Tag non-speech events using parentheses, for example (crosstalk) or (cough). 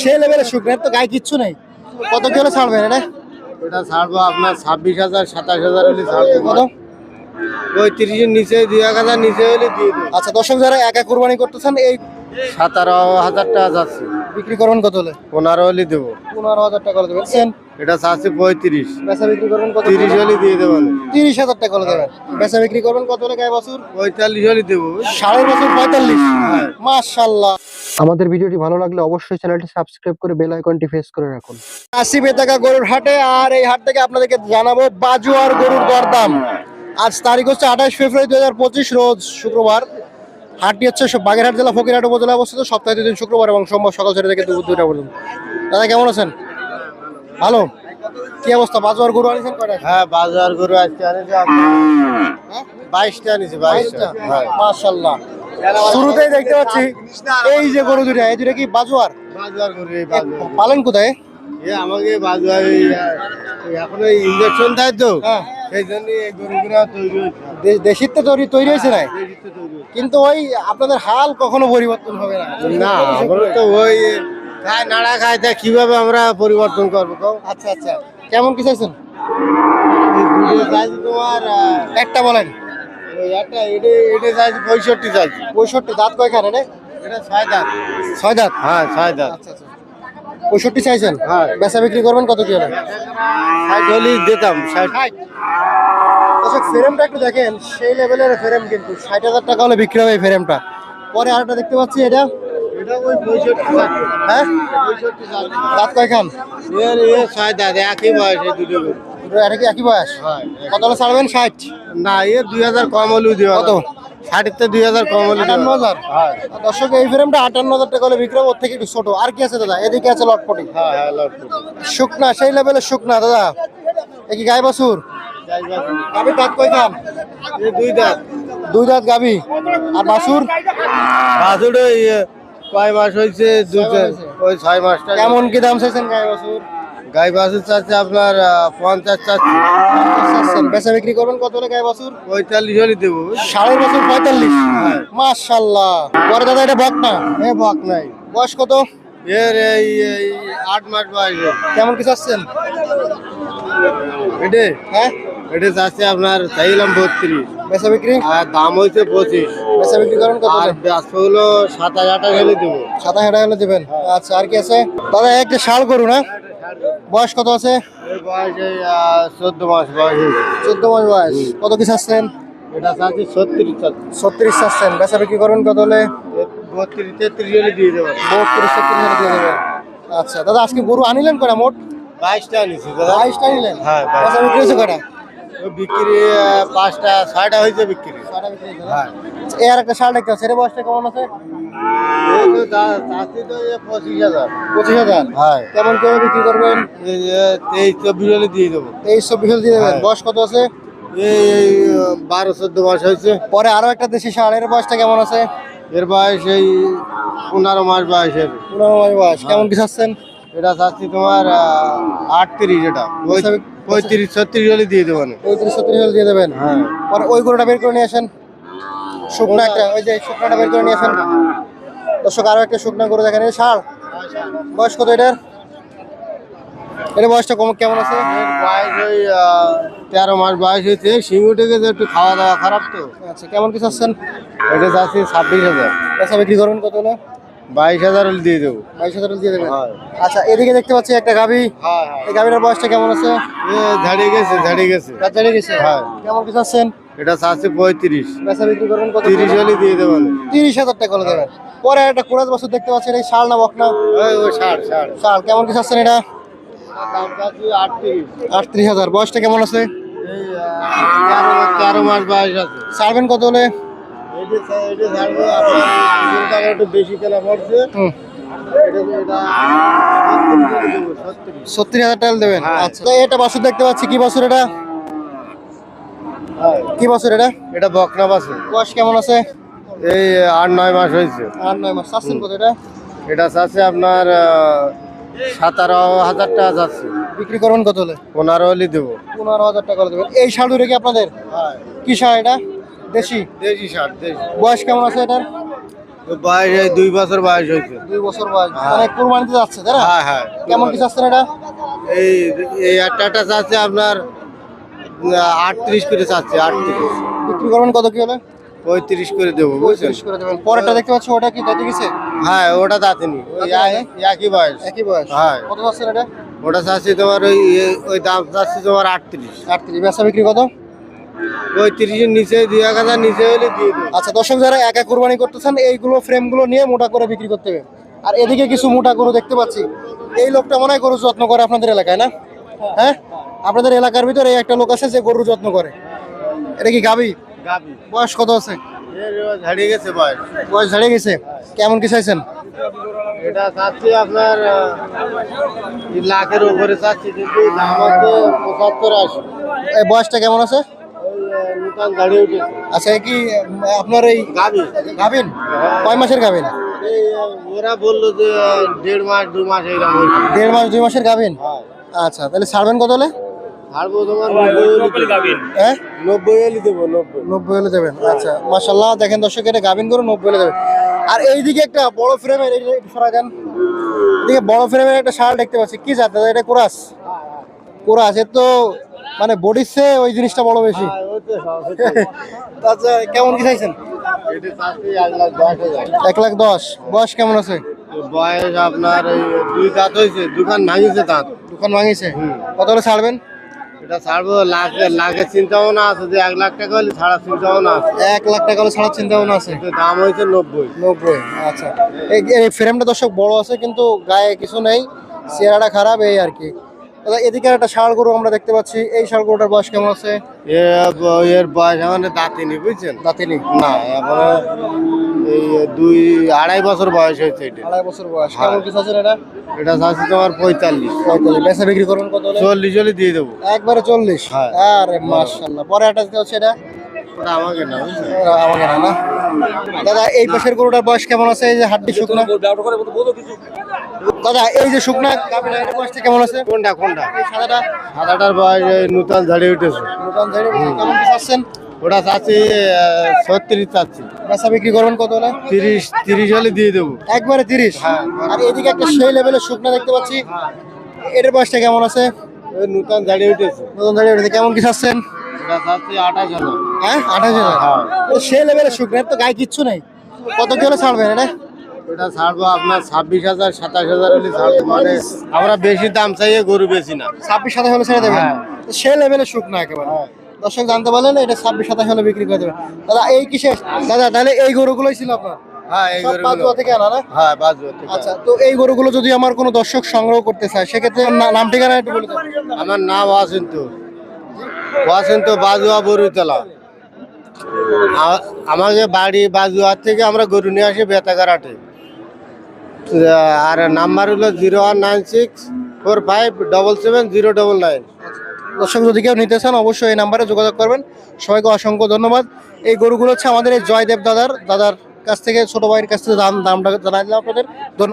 সে লেভেলের শুকনো তো গায়ে কিচ্ছু নেই। কত কি হলে ছাড়বেন এটা? এটা ছাড়বো আপনার ছাব্বিশ হাজার সাতাশ হাজার হলে ছাড়বো। কত? ওই তিরিশের নিচে দুই এক হাজার নিচে হলে দিয়ে আচ্ছা দর্শক যারা একা কোরবানি করতেছেন এই সতেরো হাজার টাকা যাচ্ছে। বিক্রি করবেন কত হলে? পনেরো হলে দেবো। পনেরো হাজার টাকা করে দেবেন। এটা চাচ্ছে পঁয়ত্রিশ। বেচা বিক্রি করবেন কত তিরিশ হলে দিয়ে দেবো। তিরিশ হাজার টাকা করে দেবেন। বেচা বিক্রি করবেন কত হলে গায়ে বছর? পঁয়তাল্লিশ হলে দেবো। সাড়ে বছর পঁয়তাল্লিশ। মাশাল্লাহ। আমাদের ভিডিওটি ভালো লাগলে অবশ্যই চ্যানেলটি সাবস্ক্রাইব করে বেল আইকনটি ফেস করে রাখুন। আশি বেতাকা গরুর হাটে আর এই হাট থেকে আপনাদেরকে জানাব বাজুয়ার গরুর দরদাম। আজ তারিখ হচ্ছে আঠাশ ফেব্রুয়ারি দুই হাজার পঁচিশ রোজ শুক্রবার। হাটটি হচ্ছে সব বাগেরহাট জেলা ফকিরহাট উপজেলা অবস্থিত। সপ্তাহে দুদিন শুক্রবার এবং সোমবার সকাল ছটা থেকে দুপুর দুইটা পর্যন্ত। দাদা কেমন আছেন? ভালো? কি অবস্থা? বাজুয়ার গরু আনিছেন কয়টা? হ্যাঁ বাজার গরু আজকে আনিছে। হ্যাঁ? বাইশটা আনিছে বাইশটা। হ্যাঁ মাশাল্লাহ শুরুতেই দেখতে পাচ্ছি এই যে গরু দুটা এই দুটা কি বাজুয়ার? গরু পালেন কোথায়? আমাকে বাজার এখন ইঞ্জেকশন দেয় তো হ্যাঁ। সেই জন্য গরুগুলো তৈরি দেশির তো তৈরি তৈরি হয়েছে হয়েছে। কিন্তু ওই আপনাদের হাল কখনো পরিবর্তন হবে না? না তো ওই খায় নাড়া খায় তা কীভাবে আমরা পরিবর্তন করব? আচ্ছা আচ্ছা। কেমন কি চাইছেন? তোমার একটা বলেন। একটা এটা এটা চাইছি পঁয়ষট্টি চাইছি পঁয়ষট্টি দাঁত কয়খানে রে? এটা ছয় দাঁত। ছয় দাঁত? হ্যাঁ ছয় দাঁত। আচ্ছা আচ্ছা পঁয়ষট্টি চাইছেন হ্যাঁ। বেচা বিক্রি করবেন কত কি হলে ষাট হলেই দিতাম ষাট। দর্শক ফ্রেমটা একটু দেখেন সেই লেভেলের ফ্রেম কিন্তু। ষাট হাজার টাকা হলে বিক্রি হবে এই ফ্রেমটা পরে আরেকটা দেখতে পাচ্ছি এটা? এটা ওই পঁয়ষট্টি হ্যাঁ? পঁয়ষট্টি দাঁত। কয়খান? এর ছয় দাঁত একই বয়স দুটো এটা কি একই বয়স? কত হলে ছাড়বেন? ষাট। না এ দুই হাজার কম হলেও দিও। কত? ষাটের দুই হাজার কম হলে আটান্ন হাজার? দর্শক এই ফ্রেমটা আটান্ন হাজার টাকা হলে বিক্রি হবে ওর থেকে একটু ছোট। আর কি আছে দাদা? এদিকে আছে লটপটি। হ্যাঁ হ্যাঁ শুকনা সেই লেভেলের শুকনা দাদা। এ কি গাই বাছুর গাবি দাঁত কই খান দুই দাঁত। দুই দাঁত গাবি। আর এ, কয় মাস হয়েছে দুই মাস। ওই ছয় মাসটা কেমন কি দাম চাইছেন গাই বাছুর গাই বাছুর চাচ্ছে আপনার পঞ্চাশ চাচ্ছে। বেচা বিক্রি করবেন কত হলে গাই বাছুর পঁয়তাল্লিশ হলে দেবো। সাড়ে বছর পঁয়তাল্লিশ? মাশাল্লাহ। পরে দাদা এটা বক না? এ বক নাই। বয়স কত? এর এই আট মাস বয়সে। কেমন কি চাচ্ছেন? এটে? হ্যাঁ? এটা চাচ্ছে আপনার চাইলাম বত্রিশ। বেচা বিক্রি? আর দাম হয়েছে পঁচিশ। বেচা বিক্রি করেন কত আর ব্যস্ত হলো সাতাশ আঠাশ হলে দেবো। সাদা হেঁটা হলে দেবেন। আচ্ছা আর কি আছে? দাদা একটা শাল করুন না বয়স কত আছে? চোদ্দ মাস বয়স চোদ্দ মাস বয়স। কত কি চাচ্ছেন? এটা চাচ্ছি ছত্রিশ ছত্রিশ চাচ্ছেন। বেচা বিক্রি করবেন কত হলে? বত্রিশ তেত্রিশ হলে দিয়ে দেবো। বত্রিশ ছত্রিশ হলে দিয়ে দেবেন। আচ্ছা দাদা আজকে গরু আনিলেন কটা মোট? বাইশটা নিছি দাদা। বাইশটা নিলেন হ্যাঁ। বেচা বিক্রি হয়েছে কটা ও বিক্রি পাঁচটা ছয়টা হয়েছে বিক্রি। ছয়টা বিক্রি হ্যাঁ। এই আর একটা শাল দেখতে পাচ্ছি। এর বয়সটা কেমন আছে? পঁচিশ হাজার। পঁচিশ হাজার? হ্যাঁ। কেমন করে বিক্রি করবেন? তেইশ চব্বিশ হলে দিয়ে দেবো। তেইশ চব্বিশ হলে দিয়ে দেবেন। বয়স কত আছে? এই বারো চোদ্দ মাস হয়েছে। পরে আরও একটা দেশি শাল এর বয়সটা কেমন আছে? এর বয়স এই পনেরো মাস বয়সের। পনেরো মাস বয়স। কেমন কি চাচ্ছেন? এটা চাচ্ছি তোমার আটত্রিশ এটা। পঁয়ত্রিশ ছত্রিশ হলে দিয়ে দেবেন পঁয়ত্রিশ ছত্রিশ হলে দিয়ে দেবেন। হ্যাঁ। পরে ওই গরুটা বের করে নিয়ে আসেন। শুকনা একটা ওই যে শুকনাটা বের করে নিয়ে আসেন দর্শক আরও একটা শুকনা গরু দেখেন ষাড়। বয়স কত এটার? এর বয়সটা কম কেমন আছে? বয়স ওই তেরো মাস বয়স হয়েছে সিং উঠে গেছে একটু খাওয়া দাওয়া খারাপ তো। আচ্ছা কেমন কি চাচ্ছেন? এটা চাচ্ছি ছাব্বিশ হাজার। পেশা বিক্রি করবেন কত হলে? বাইশ হাজার হলে দিয়ে দেবো। বাইশ হাজার দিয়ে দেবেন। আচ্ছা এদিকে দেখতে পাচ্ছি একটা গাভি। এই গাভিটার বয়সটা কেমন আছে? ঝাড়িয়ে গেছে ঝাড়িয়ে গেছে। জানিয়ে গেছে। হ্যাঁ। কেমন কি চাচ্ছেন? এটা চাচ্ছি পঁয়ত্রিশ। পেশা বিক্রি করবেন কত? তিরিশ হলে দিয়ে দেবো। না তিরিশ হাজার টাকা হলে দেবেন। পরে একটা কুড়াত বছর দেখতে পাচ্ছেন এই শাল না বকনা? ওই ষাট ষাট শাল। কেমন কি চাচ্ছেন এটা? আটত্রিশ। হাজার। বয়সটা কেমন আছে? তেরো মাস বয়স আছে। ছাড়বেন কত হলে? একটু বেশি কেনা পড়ছে। সত্তর হাজার টাকা দেবেন। হ্যাঁ। আচ্ছা এটা বাছুর দেখতে পাচ্ছি কি বাছুর এটা? কি বছর এটা? এটা বকনা বাসে বয়স কেমন আছে? এই আট নয় মাস হয়েছে। আট নয় মাস। চাচ্ছেন কত এটা? এটা চাচ্ছে আপনার সতেরো হাজার টাকা যাচ্ছে। বিক্রি করবেন কত হলে? পনেরো হলে দেবো। পনেরো হাজার টাকা দেবেন। এই শাড়ুরে কি আপনাদের? হ্যাঁ। কি শাড় এটা? দেশি? দেশি ষাট দেশি। বয়স কেমন আছে এটার? বয়স দুই বছর বয়স হয়েছে। দুই বছর বয়স। মানে কোরবানিতে যাচ্ছে তাই না? হ্যাঁ হ্যাঁ। কেমন কি চাচ্ছেন এটা? এই এই একটাটা চাচ্ছে আপনার আটত্রিশ করে চাচ্ছে আটত্রিশ। বিক্রি করবেন কত কি হলে? পঁয়ত্রিশ করে দেবো বুঝছেন? করে দেবেন। পরেরটা দেখতে পাচ্ছি ওটা কি দাঁতে গেছে? হ্যাঁ ওটা দাঁতেনি ওই এক- একই বয়স। একই বয়স। হ্যাঁ। কত চাচ্ছেন এটা ওটা চাচ্ছি তোমার ওই ওই দাম চাচ্ছি তোমার আটত্রিশ। আটত্রিশ। বেচা বিক্রি কত? পঁয়ত্রিশের নিচে দুই এক হাজার নিচে হলে দিয়ে আচ্ছা দর্শক যারা একা কোরবানি করতেছেন এইগুলো ফ্রেমগুলো নিয়ে মোটা করে বিক্রি করতে হবে। আর এদিকে কিছু মোটা গরু দেখতে পাচ্ছি। এই লোকটা মনে হয় গরু যত্ন করে আপনাদের এলাকায় না? হ্যাঁ? আপনাদের এলাকার ভিতরে একটা লোক আছে যে গরু যত্ন করে। এটা কি গাবি গাবি বয়স কত আছে? ঝাড়িয়ে গেছে বয়স। বয়স ঝাড়িয়ে গেছে। কেমন কি চাইছেন? এটা চাচ্ছি আপনার লাখের উপরে চাচ্ছি কিন্তু দাম হচ্ছে পঁচাত্তর আশি। এই বয়সটা কেমন আছে? দাঁড়িয়ে উঠেছে। আচ্ছা কি আপনার এই গাবি গাবিন কয় মাসের ওরা বলল যে দেড় মাস দু মাস এইরকম দেড় মাস দুই মাসের গাবিন হ্যাঁ। আচ্ছা তাহলে ছাড়বেন কত হলে? তোমার। হ্যাঁ নব্বই হলে দেবো। নব্বই নব্বই। দেবেন? আচ্ছা মাসাল্লাহ দেখেন দর্শক এটা গাবিন করে নব্বই দেবেন। আর এইদিকে একটা বড় ফ্রেমের এই সরা যান এদিকে বড় ফ্রেমের একটা শাল দেখতে পাচ্ছি। কি জাত দাদা? এটা কোরাস? কোরাস এর তো মানে বডির চেয়ে ওই জিনিসটা বড় বেশি। হ্যাঁ। (laughs) আচ্ছা কেমন কি চাইছেন? এক লাখ দশ হাজার। এক লাখ দশ। বয়স কেমন আছে? বয়স আপনার দুই দাঁত হয়েছে দোকান ভাঙিছে দাঁত। দোকান ভাঙিছে? কত হলে ছাড়বেন? এটা ছাড়বো লাখ লাখের চিন্তা ভাবনা আছে যে এক লাখ টাকা হলে ছাড়ার চিন্তা ভাবনা আছে। এক লাখ টাকা হলে ছাড়ার চিন্তা ভাবনা আছে দাম হয়েছে নব্বই। নব্বই আচ্ছা। এই ফ্রেমটা দর্শক বড় আছে কিন্তু গায়ে কিছু নেই চেহারাটা খারাপ এই আর কি। এদিকে একটা ষাড় গরু আমরা দেখতে পাচ্ছি। এই ষাড় গরুটার বয়স কেমন আছে? এর বয়স এখন দাঁতিনি বুঝছেন? দাঁতিনি? না এখন এই দুই আড়াই বছর বয়স হয়েছে এটা। আড়াই বছর বয়স। কেমন কিছু আছে এটা? এটা চাচ্ছি তোমার পঁয়তাল্লিশ। পঁয়তাল্লিশ। বেচা বিক্রি করবেন কত হলে? চল্লিশ দিয়ে দেবো। একবারে চল্লিশ? হ্যাঁ। আরে মাশাল্লাহ পরে একটা দিতে হচ্ছে এটা? আমাকে না আমাকে না না? দাদা এই পাশের গরুটার বয়স কেমন আছে? এই যে হাড্ডি শুকনা। দাদা এই যে শুকনা বয়সটা কেমন আছে? কোনটা কোনটা? সাদাটা? সাদাটার বয়স এই নূতন ঝাড়িয়ে উঠেছে। নতুন ঝাড়ি কেমন চাচ্ছেন? ওটা চাচ্ছি ছত্রিশ চাচ্ছি। বেচা বিক্রি করবেন কত হলে? তিরিশ তিরিশ হলে দিয়ে দেবো। একবারে তিরিশ? হ্যাঁ। আর এদিকে একটা সেই লেভেলের শুকনা দেখতে পাচ্ছি। এটার বয়সটা কেমন আছে? নূতন ঝাড়িয়ে উঠেছে। নতুন দাঁড়িয়ে উঠেছে। কেমন কি চাচ্ছেন? ওটা চাচ্ছি আঠাশ হাজার। হ্যাঁ আঠাশ হাজার? হ্যাঁ। লেভেলের শুকনা তো গায়ে কিচ্ছু নেই। কত কি হলে ছাড়বেন এটা? ওটা ছাড়বো আপনার ছাব্বিশ হাজার সাতাশ হাজার হলে ছাড়বো। মানে আমরা বেশি দাম চাইয়ে গরু বেশি না। ছাব্বিশ সাতাশ হলে ছেড়ে দেবেন? হ্যাঁ। সে লেভেলের শুকনা একেবারে। দর্শক জানতে পারলেন এটা ছাব্বিশ সাতাশ হলে বিক্রি করে দেবেন। দাদা এই কি শেষ? দাদা তাহলে এই গরুগুলোই ছিল আপনার? আমার কোনো দর্শক সংগ্রহ করতে চায় সেক্ষেত্রে নাম ঠিকানা একটু বলে আমার নাম ওয়াসিন্ত ওয়াসিন্ত বাজুয়া বরুতলা আ- আমাকে বাড়ি বাজুয়ার থেকে আমরা গরু নিয়ে আসি বেতাগার হাটে আর নাম্বার হলো zero one nine six four five double seven zero double nine. দর্শক, যদি কেউ নিতে চান, অবশ্যই এই নাম্বারে যোগাযোগ করবেন। সবাইকে অসংখ্য ধন্যবাদ। এই গরুগুলো হচ্ছে আমাদের এই জয়দেব দাদার দাদার কাছ থেকে, ছোট ভাইয়ের কাছ থেকে দাম দামটা জানাই দিলাম আপনাদের।